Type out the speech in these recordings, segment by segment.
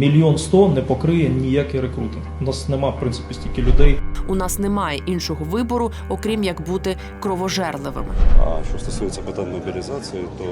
Мільйон сто не покриє ніякий рекрутинг. У нас нема в принципі стільки людей. У нас немає іншого вибору, окрім як бути кровожерливими. А що стосується питань мобілізації, то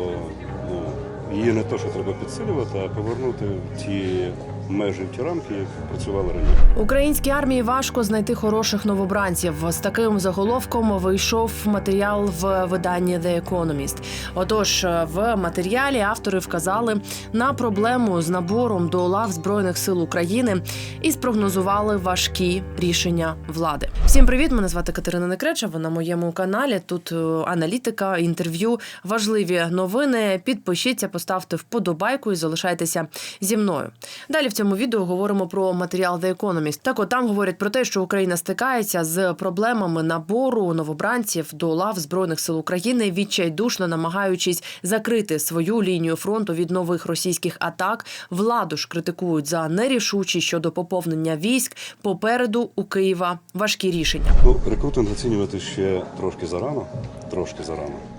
її не то, що треба підсилювати, а повернути в ті межі, ті рамки, як працювали раніше. Українській армії важко знайти хороших новобранців. З таким заголовком вийшов матеріал в виданні The Economist. Отож, в матеріалі автори вказали на проблему з набором до лав збройних сил України і спрогнозували важкі рішення влади. Всім привіт! Мене звати Катерина Некреча. Ви на моєму каналі. Тут е, аналітика, інтерв'ю, важливі новини. Підпишіться, поставте вподобайку і залишайтеся зі мною. Далі в цьому відео говоримо про матеріал The Economist. Так, от там говорять про те, що Україна стикається з проблемами набору новобранців до лав збройних сил України, відчайдушно намагаючись закрити свою лінію фронту від нових російських атак. Владу ж критикують за нерішучість щодо поповнення військ. Попереду у Києва важкі рішення. Ну, рекрутинг оцінювати ще трошки зарано, трошки зарано.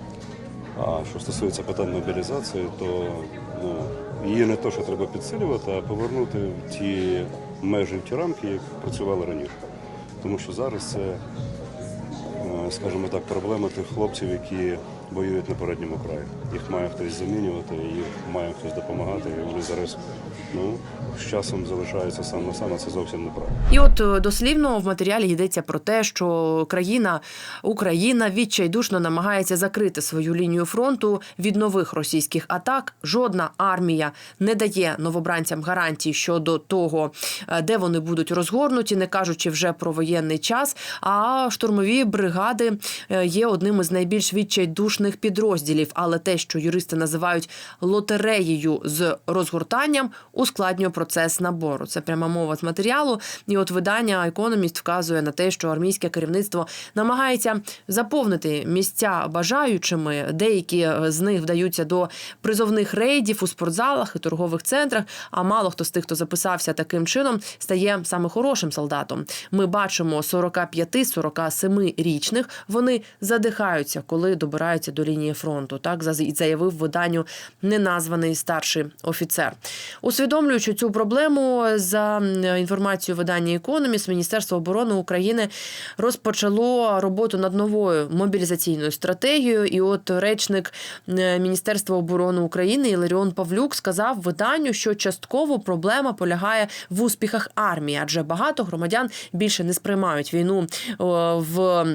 А що стосується питань мобілізації, то ну, її не то, що треба підсилювати, а повернути в ті межі, в ті рамки, як працювали раніше. Тому що зараз це, е, скажімо так, проблема тих хлопців, які воюють на передньому краї. Їх має хтось замінювати, їх має хтось допомагати, і вони зараз ну, з часом залишаються сам на сам, а це зовсім неправильно. І от е, дослівно в матеріалі йдеться про те, що країна Україна відчайдушно намагається закрити свою лінію фронту від нових російських атак. Жодна армія не дає новобранцям гарантій щодо того, е, де вони будуть розгорнуті, не кажучи вже про воєнний час. А штурмові бригади е, є одним із найбільш відчайдушних підрозділів. Але те, що юристи називають лотереєю з розгортанням, ускладнює процес набору. Це пряма мова з матеріалу. І от видання Економіст вказує на те, що армійське керівництво намагається заповнити місця бажаючими. Деякі з них вдаються до призовних рейдів у спортзалах і торгових центрах. А мало хто з тих, хто записався таким чином, стає саме хорошим солдатом. Ми бачимо 45-47 річних. Вони задихаються, коли добираються до лінії фронту. Так заявив виданню неназваний старший офіцер. Усвідомлюючи цю проблему, за інформацією видання Економіс, Міністерство оборони України розпочало роботу над новою мобілізаційною стратегією. І от речник е, Міністерства оборони України Іларіон Павлюк сказав виданню, що частково проблема полягає в успіхах армії, адже багато громадян більше не сприймають війну в.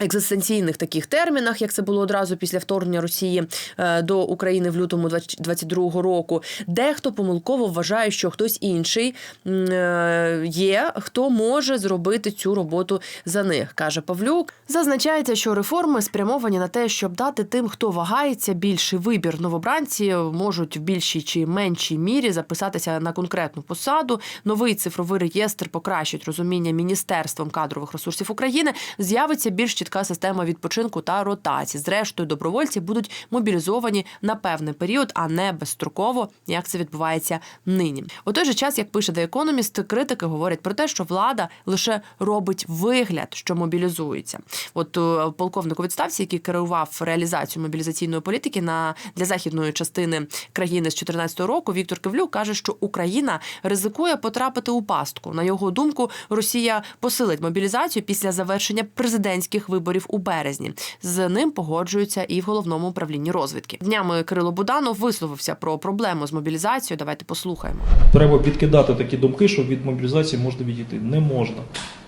Екзистенційних таких термінах, як це було одразу після вторгнення Росії е, до України в лютому 2022 року, дехто помилково вважає, що хтось інший е, є, хто може зробити цю роботу за них, каже Павлюк. Зазначається, що реформи спрямовані на те, щоб дати тим, хто вагається, більший вибір. Новобранці можуть в більшій чи меншій мірі записатися на конкретну посаду. Новий цифровий реєстр покращить розуміння міністерством кадрових ресурсів України. З'явиться більш чітка система відпочинку та ротації. Зрештою, добровольці будуть мобілізовані на певний період, а не безстроково, як це відбувається нині. У той же час, як пише The Economist, критики говорять про те, що влада лише робить вигляд, що мобілізується. От е, полковник у відставці, який керував реалізацією мобілізаційної політики на для західної частини країни з 2014 року, Віктор Кивлюк каже, що Україна ризикує потрапити у пастку. На його думку, Росія посилить мобілізацію після завершення президентських виборів у березні. З ним погоджуються і в головному управлінні розвідки. Днями Кирило Буданов висловився про проблему з мобілізацією. Давайте послухаємо. Треба відкидати такі думки, що від мобілізації можна відійти. Не можна.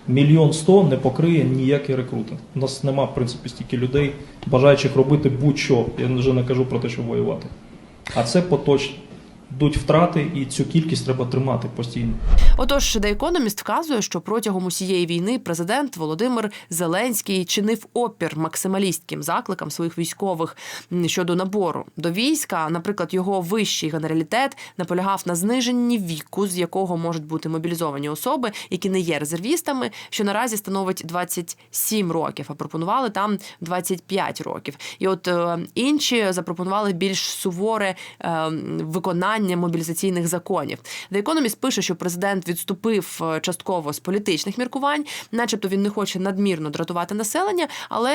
Мільйон сто не покриє ніякий рекрутинг. У нас нема в принципі стільки людей, бажаючих робити будь-що. Я вже не кажу про те, що воювати. А це поточно. Йдуть втрати, і цю кількість треба тримати постійно. Отож, The Economist вказує, що протягом усієї війни президент Володимир Зеленський чинив опір максималістським закликам своїх військових щодо набору до війська. Наприклад, його вищий генералітет наполягав на зниженні віку, з якого можуть бути мобілізовані особи, які не є резервістами, що наразі становить 27 років, а пропонували там 25 років. І от е, інші запропонували більш суворе е, виконання виконання мобілізаційних законів. The Economist пише, що президент відступив е, частково з політичних міркувань, начебто він не хоче надмірно дратувати населення, але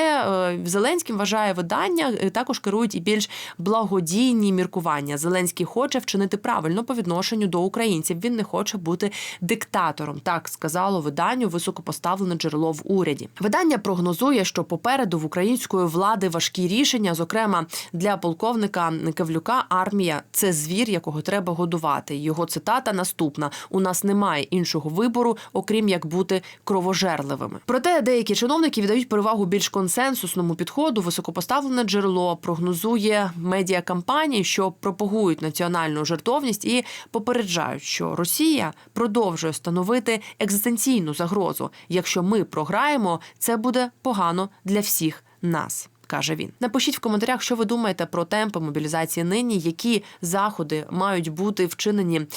е, Зеленським вважає видання е, також керують і більш благодійні міркування. Зеленський хоче вчинити правильно по відношенню до українців. Він не хоче бути диктатором. Так сказало виданню високопоставлене джерело в уряді. Видання прогнозує, що попереду в української влади важкі рішення, зокрема для полковника Кевлюка, армія це звір, якого треба годувати. Його цитата наступна: у нас немає іншого вибору, окрім як бути кровожерливими. Проте деякі чиновники віддають перевагу більш консенсусному підходу. Високопоставлене джерело прогнозує медіакампанії, що пропагують національну жертовність і попереджають, що Росія продовжує становити екзистенційну загрозу. Якщо ми програємо, це буде погано для всіх нас. Каже він, напишіть в коментарях, що ви думаєте про темпи мобілізації нині, які заходи мають бути вчинені е,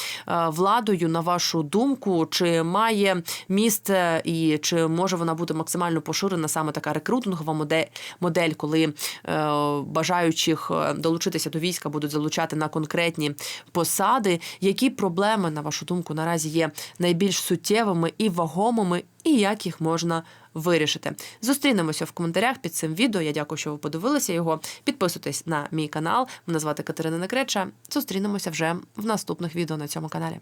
владою на вашу думку, чи має місце і чи може вона бути максимально поширена саме така рекрутингова модель, коли е, бажаючих е, долучитися до війська будуть залучати на конкретні посади. Які проблеми на вашу думку наразі є найбільш суттєвими і вагомими, і як їх можна вирішити? Зустрінемося в коментарях під цим відео. Я дякую, що ви подивилися його. Підписуйтесь на мій канал. Мене звати Катерина Некреча. Зустрінемося вже в наступних відео на цьому каналі.